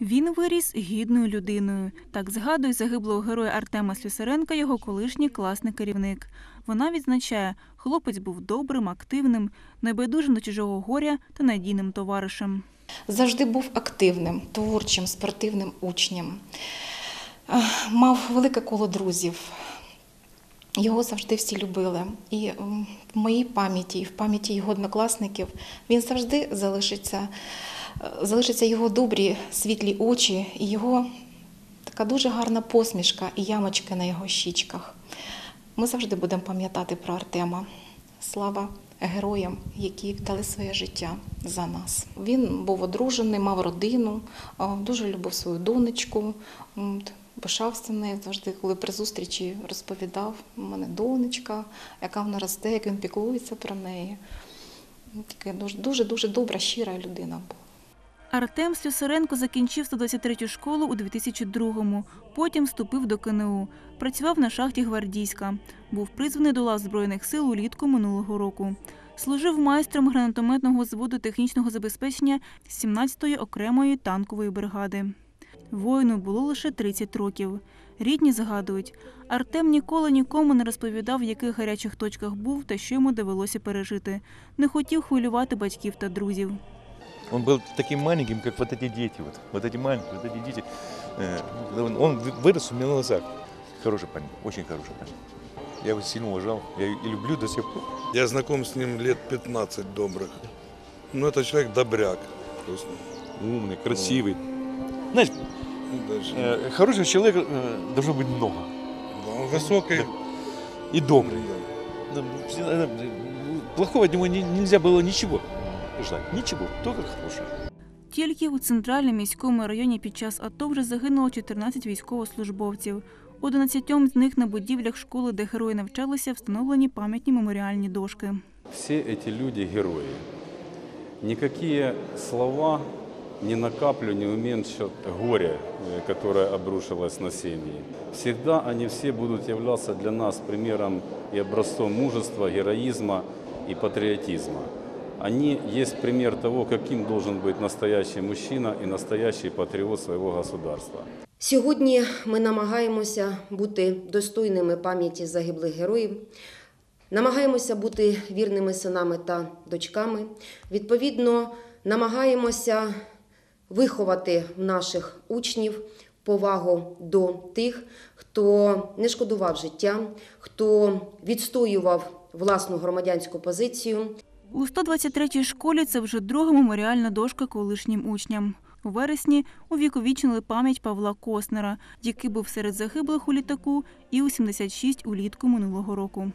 Він виріс гідною людиною. Так згадує загиблого героя Артема Слюсаренка його колишній класний керівник. Вона відзначає, хлопець був добрим, активним, небайдужим до чужого горя та надійним товаришем. завжди був активним, творчим, спортивним учнем. Мав велике коло друзів. Його завжди всі любили. І в моїй пам'яті, і в пам'яті його однокласників він завжди залишиться, е, залишиться його добрі світлі очі і його така дуже гарна посмішка і ямочки на його щічках. Ми завжди будемо пам'ятати про Артема. Слава героям, які віддали своє життя за нас. Він був одружений, мав родину, дуже любив свою донечку. Пишався нею завжди, коли при зустрічі розповідав, у мене донечка, яка вона росте, як він піклується про неї. Дуже дуже дуже добра, щира людина була. Артем Слюсаренко закінчив 123-ю школу у 2002-му. Потім вступив до КНУ. Працював на шахті Гвардійська. Був призваний до лав Збройних сил улітку минулого року. Служив майстром гранатометного зводу технічного забезпечення 17-ї окремої танкової бригади. Воїну було лише 30 років. Рідні згадують, Артем ніколи нікому не розповідав, в яких гарячих точках був та що йому довелося пережити. Не хотів хвилювати батьків та друзів. Он был таким маленьким, как вот эти дети. Вот, вот эти маленькие, вот эти дети. Э, Он он вырос у меня на глазах. Хороший парень, очень хороший парень. Я его сильно уважал, я и люблю до сих пор. Я знаком с ним лет 15 добрых. Ну, это человек добряк. Просто. Умный, красивый. Знаешь, Дальше. э, хорошего человека э, должно быть много. Да, Он высокий. И добрый. Да. Ну, Плохого от него не- нельзя было ничего ждать. Ничего, только хорошее. Тільки у центральному міському районі під час АТО вже загинуло 14 військовослужбовців. 11 з них на будівлях школи, де герої навчалися, встановлені пам'ятні меморіальні дошки. Все эти люди герои. Никакие слова ни на каплю не уменьшат горе, которое обрушилось на семьи. Всегда они все будут являться для нас примером и образцом мужества, героизма и патриотизма. Они есть пример того, каким должен быть настоящий мужчина и настоящий патриот своего государства. Сьогодні ми намагаємося бути достойними пам'яті загиблих героїв, намагаємося бути вірними синами та дочками. Відповідно, намагаємося виховати в наших учнів повагу до тих, хто не шкодував життя, хто відстоював власну громадянську позицію. У 123-й школі це вже друга меморіальна дошка колишнім учням. У вересні увіковічнили пам'ять Павла Коснера, який був серед загиблих у літаку і у 76 улітку минулого року.